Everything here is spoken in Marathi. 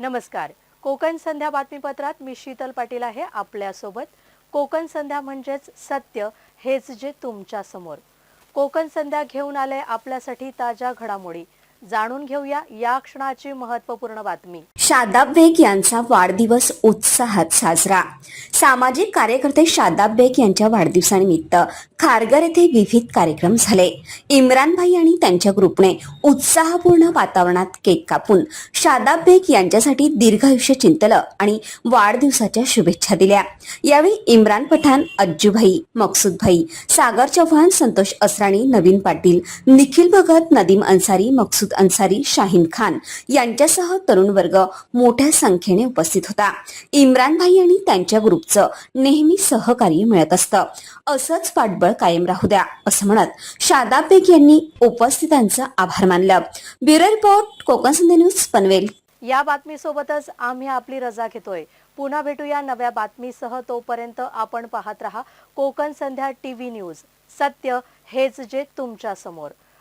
नमस्कार. कोकण संध्या बातमीपत्रात मी शीतल पाटील आहे आपल्यासोबत. कोकण संध्या म्हणजेच सत्य हेच जे तुमच्यासमोर. कोकण संध्या घेऊन आले आपल्यासाठी ताज्या घडामोडी. जाणून घेऊया या क्षणाची महत्त्वपूर्ण बातमी. शादाब बेग यांचा वाढदिवस उत्साहात साजरा. सामाजिक कार्यकर्ते शादाब बेग यांच्या वाढदिवसानिमित्त खारघर येथे विविध कार्यक्रम झाले. इम्रान भाई आणि त्यांच्या ग्रुपने उत्साहपूर्ण वातावरणात केक कापून शादाब बेग यांच्यासाठी दीर्घायुष्य चिंतलं आणि वाढदिवसाच्या शुभेच्छा दिल्या. यावेळी इम्रान पठाण अज्जूभाई मकसूद भाई सागर चव्हाण संतोष असराणी नवीन पाटील निखिल भगत नदीम अन्सारी मकसूद अन्सारी शाहीन खान यांच्यासह तरुण वर्ग मोठ्या संख्येने उपस्थित होता. इम्रान भाई आणि त्यांच्या ग्रुपचं नेहमी सहकार्य मिळत असतं. असंच पाठबळ कायम राहू द्या असं म्हणत शादाब बेग यांनी उपस्थितांचं आभार मानलं. Bureau report Konkan Sandhya news Panvel. या बातमीसोबतच आम्ही आपली रजा घेतोय. पुन्हा भेटूया नव्या बातमीसह. तोपर्यंत आपण पाहत रहा कोकण संध्या टीव्ही न्यूज. सत्य हेच जे तुमच्यासमोर